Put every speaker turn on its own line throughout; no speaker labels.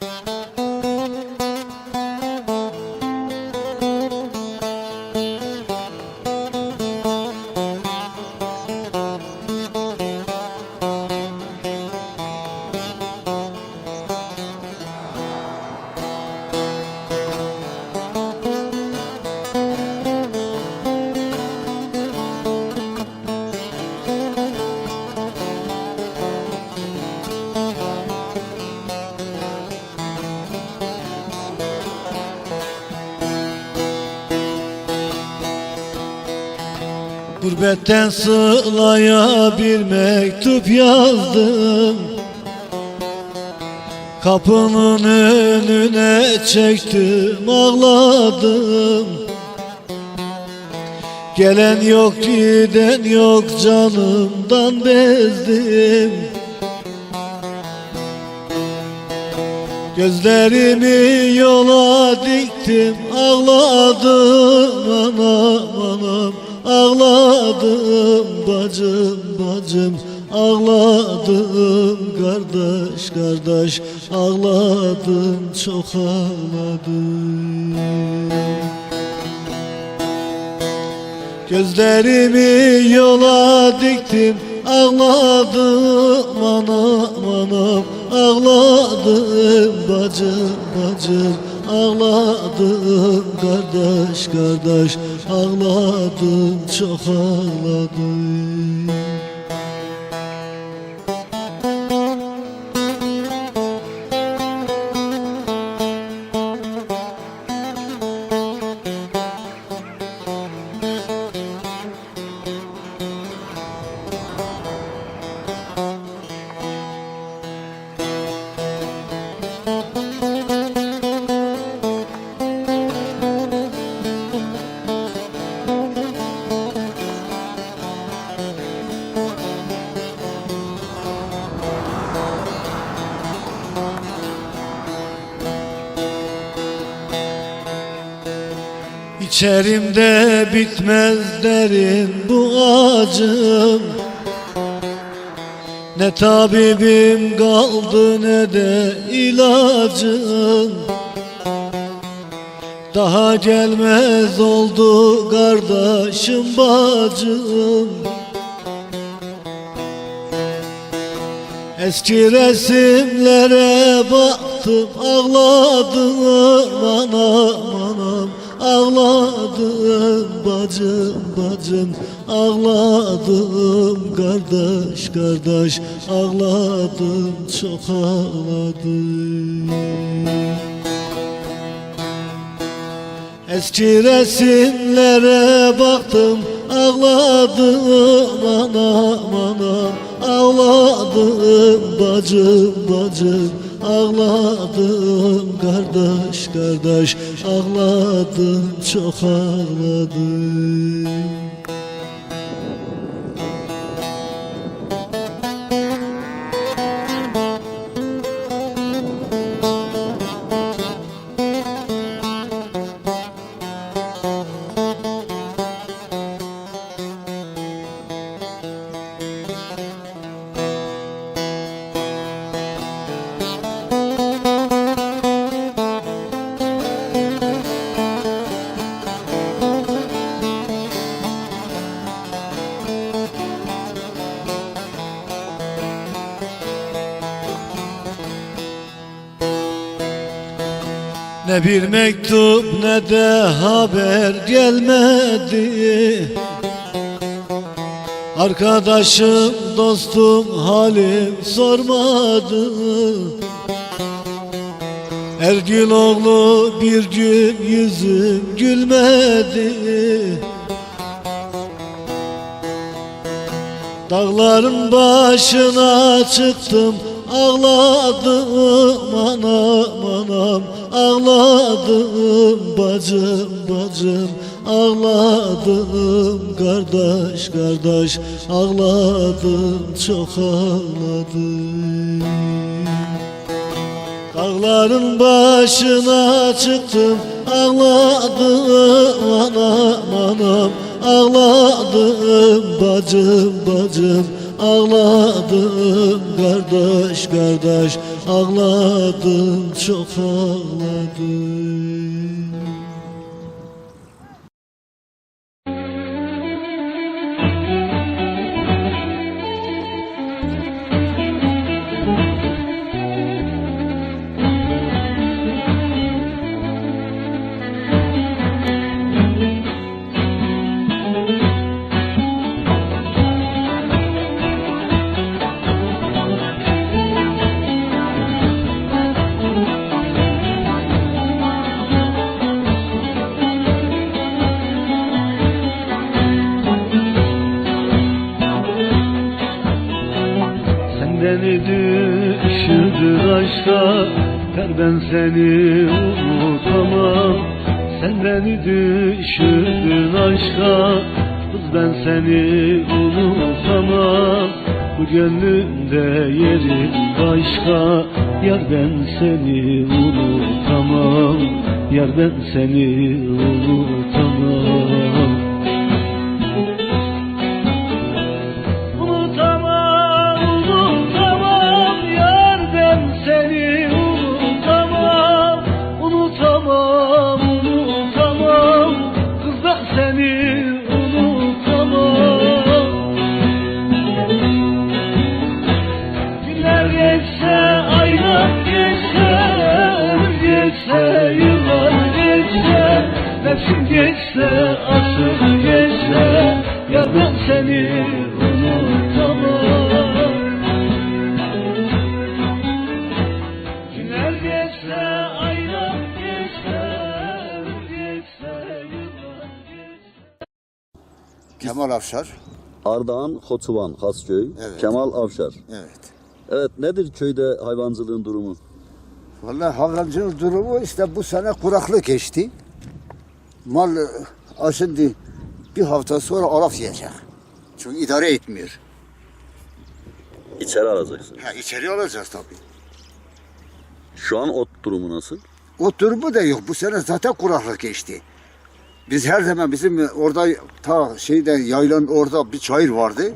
you Gurbetten sılaya bir mektup yazdım. Kapının önüne çektim ağladım. Gelen yok giden yok canımdan bezdim. Gözlerimi yola diktim ağladım. Anam anam Ağladım bacım bacım. Ağladım kardeş kardeş. Ağladım çok ağladım. Gözlerimi yola diktim. Ağladım anam anam. Ağladım bacım bacım Ağladım kardeş kardeş. Ağladım çok ağladım İçerimde bitmez derin bu acım. Ne tabibim kaldı ne de ilacım. Daha gelmez oldu kardeşim bacım. Eski resimlere baktım ağladım anam anam Ağladım bacım bacım. Ağladım kardeş kardeş. Ağladım çok ağladım. Eski resimlere baktım. Ağladım anam anam. Ağladım bacım bacım Ağladım kardeş kardeş. Ağladım çok ağladım Ne bir mektup ne de haber gelmedi. Arkadaşım dostum halim sormadı. Ergül oğlu bir gün yüzüm gülmedi. Dağların başına çıktım Ağladım anam anam Ağladım bacım bacım. Ağladım kardeş kardeş. Ağladım çok ağladım. Dağların başına çıktım. Ağladım anam anam Ağladım bacım bacım
ağladım Kardeş kardeş. Ağladım çok ağladım
Sen beni düşürdün aşka Ver ben seni unutamam. Sen beni düşürdün aşka Kız ben seni unutamam. Bu gönlümde yerin başka. Yar ben seni unutamam. Yar ben seni unutamam geçse, yıllar geçse Mevsim geçse, asır geçse Ya ben seni unutamam Günler geçse, aylar geçse
Kemal Afşar.
Ardahan, Hotuvan, Hasköy,
Evet.
Kemal Avşar.
Evet.
Evet nedir köyde hayvancılığın durumu?
Vallahi hayvancılık durumu işte bu sene kuraklık geçti. Mal e, şimdi bir hafta sonra araf yiyecek. Çünkü idare etmiyor.
İçeri alacaksın.
Ha içeri alacağız tabii.
Şu an ot durumu nasıl?
O durumu da yok. Bu sene zaten kuraklık geçti. Biz her zaman bizim orada ta şeyden yaylan orada bir çayır vardı.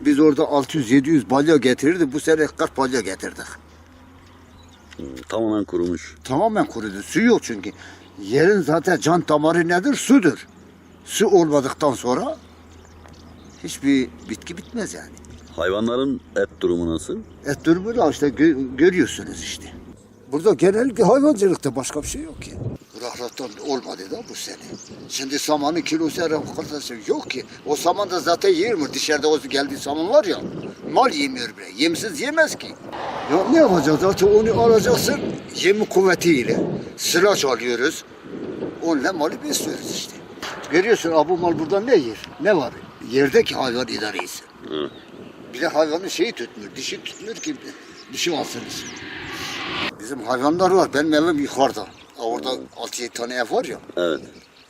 Biz orada 600-700 balya getirirdik. Bu sene 40 balya getirdik.
Hmm, Tamamen kurumuş.
Tamamen kurudu. Su yok çünkü. Yerin zaten can damarı nedir? Sudur. Su olmadıktan sonra hiçbir bitki bitmez yani.
Hayvanların et durumu nasıl?
Et durumu da işte gö- görüyorsunuz işte. Burada genellikle hayvancılıkta başka bir şey yok ki. Kuraklıktan olmadı da bu sene. Şimdi samanın kilosu her arkadaşlar yok ki. O saman da zaten mi? Dışarıda o geldiği saman var ya. Mal yemiyor bile. Yemsiz yemez ki. Ya ne yapacağız? Zaten onu alacaksın yemi kuvvetiyle. Sıraç alıyoruz. Onunla malı besliyoruz işte. Görüyorsun abi bu mal burada ne yer? Ne var? Yerdeki hayvan idare etsin.
Hı.
Bir de hayvanın şeyi tutmuyor, dişi tutmuyor ki dişi alsınız. Bizim hayvanlar var, benim evim yukarıda. Orada 6-7 tane ev var ya,
Evet.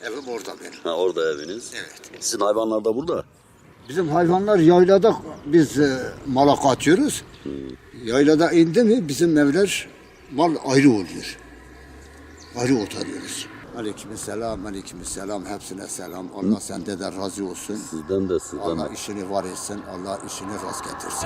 evim orada benim.
Ha, orada eviniz.
Evet.
Sizin hayvanlar da burada.
Bizim hayvanlar yaylada biz e, mala katıyoruz. Yaylada indi mi bizim evler mal ayrı oluyor. Ayrı otarıyoruz. Aleykümselam, aleykümselam. Hepsine selam. Allah sende de razı olsun.
Sizden de sizden
Allah işini var etsin. Allah işini rast getirsin.